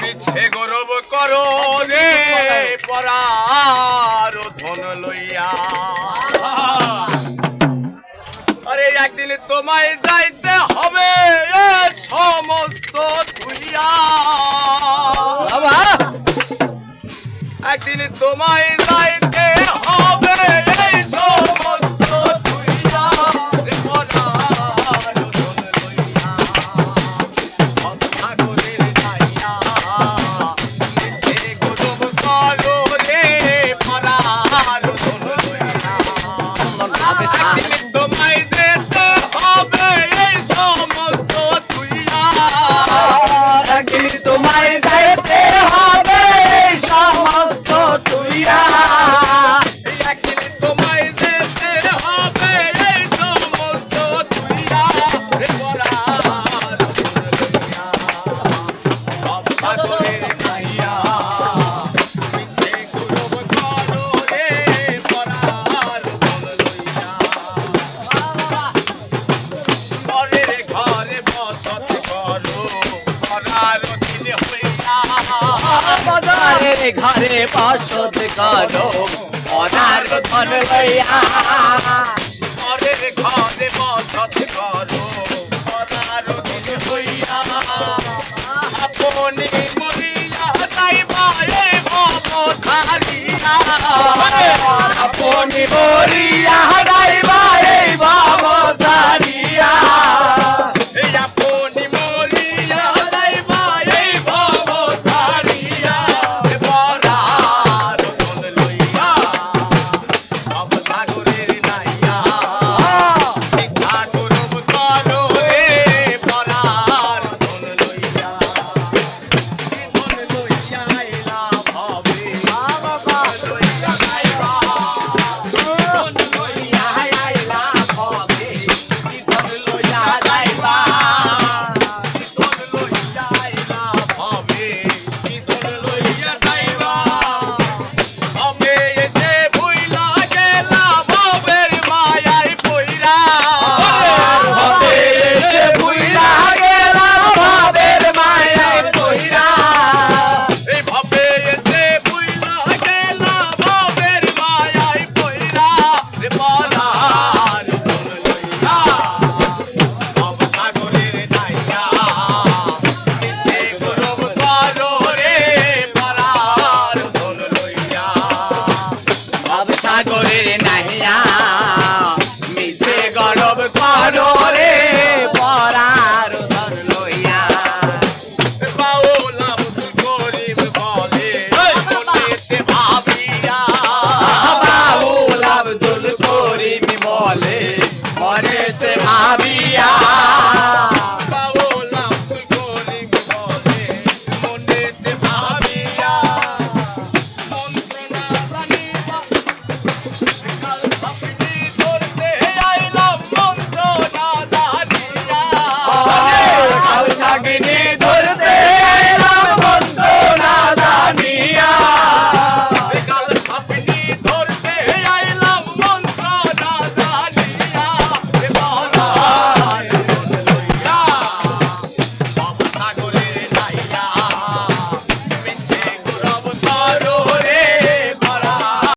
মিছে গৌরব করো রে, পরার ধন লইয়া। আরে, একদিন তোমায় যাইতে হবে সমস্ত তুলিয়া একদিন তোমায় যাইতে হবে ঘরে ঘরে বসত করো অনার ধন লইয়া। ঘরে ঘরে বসত করো অনার ধন